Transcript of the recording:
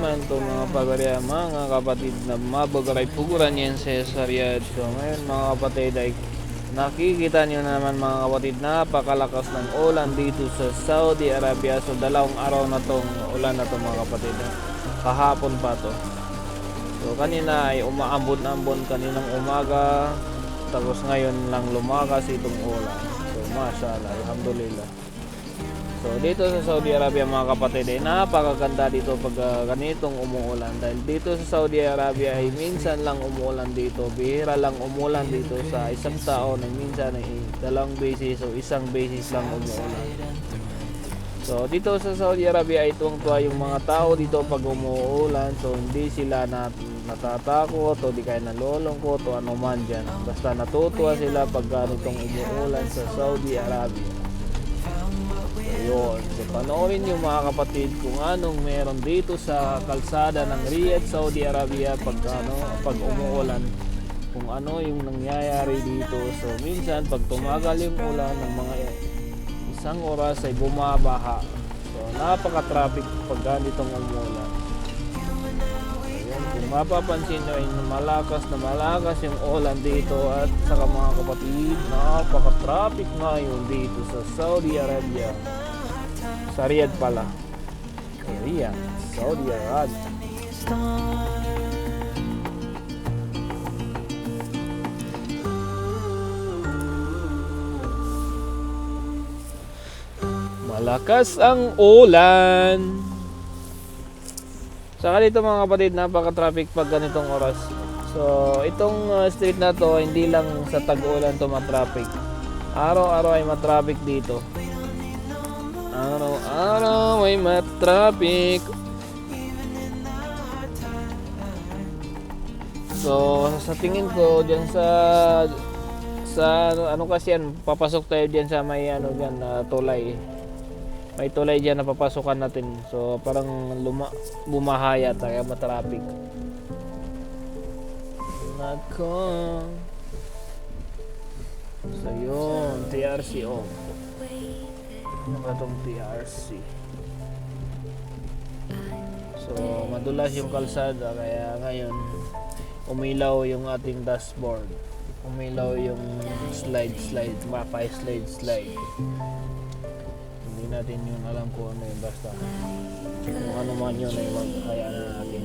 Iman to mga pagariya, mga kapatid na mabagaray puguran yan sa Sariyad. So ngayon mga kapatid ay nakikita nyo naman mga kapatid napakalakas ng ulan dito sa Saudi Arabia. So dalawang araw na tong ulan na to mga kapatid. Kahapon pa to. So kanina ay umaambon-ambon kaninang umaga. Tapos ngayon lang lumakas itong ulan. So mashallah, alhamdulillah. So dito sa Saudi Arabia mga kapatid ay napakaganda dito pag ah, ganitong umuulan. Dahil dito sa Saudi Arabia ay minsan lang umuulan dito bihira lang umulan dito sa isang taon ay minsan ay dalawang beses o isang beses lang umuulan. So dito sa Saudi Arabia ay tuwang-tuwa yung mga tao dito pag umuulan. So hindi sila nat natatakot o di kaya nalulungkot o ano man dyan. Basta natutuwa sila pag ganitong umuulan sa Saudi Arabia yun. So, panoorin nyo mga kapatid kung anong meron dito sa kalsada ng Riyadh, Saudi Arabia pag, ano, pag umuulan. Kung ano yung nangyayari dito. So, minsan pag tumagal yung ulan ng mga isang oras ay bumabaha. So, napaka-traffic pag ganitong umuulan. Kung mapapansin nyo malakas na malakas yung ulan dito at saka mga kapatid, napaka-traffic ngayon dito sa Saudi Arabia. Sa Riyadh pala. Riyadh, Saudi Arabia. Malakas ang ulan. Saka dito mga kapatid, napaka-traffic pag ganitong oras. So, itong uh, street na to, hindi lang sa tag-ulan to matraffic. Araw-araw ay matraffic dito. Araw-araw ay matraffic. So, sa tingin ko, dyan sa sa ano, ano kasi yan, papasok tayo dyan sa may ano dyan, na tulay. May tulay dyan na papasokan natin. So, parang luma, bumahaya tayo, matraffic. Nako. So, yun, TRC off. Ano ba itong TRC? So, madulas yung kalsada, kaya ngayon, umilaw yung ating dashboard. Umilaw yung slide, slide, mapa, slide, slide. Hindi natin yun alam kung ano yun, basta kung ano man yun ay wag kaya natin.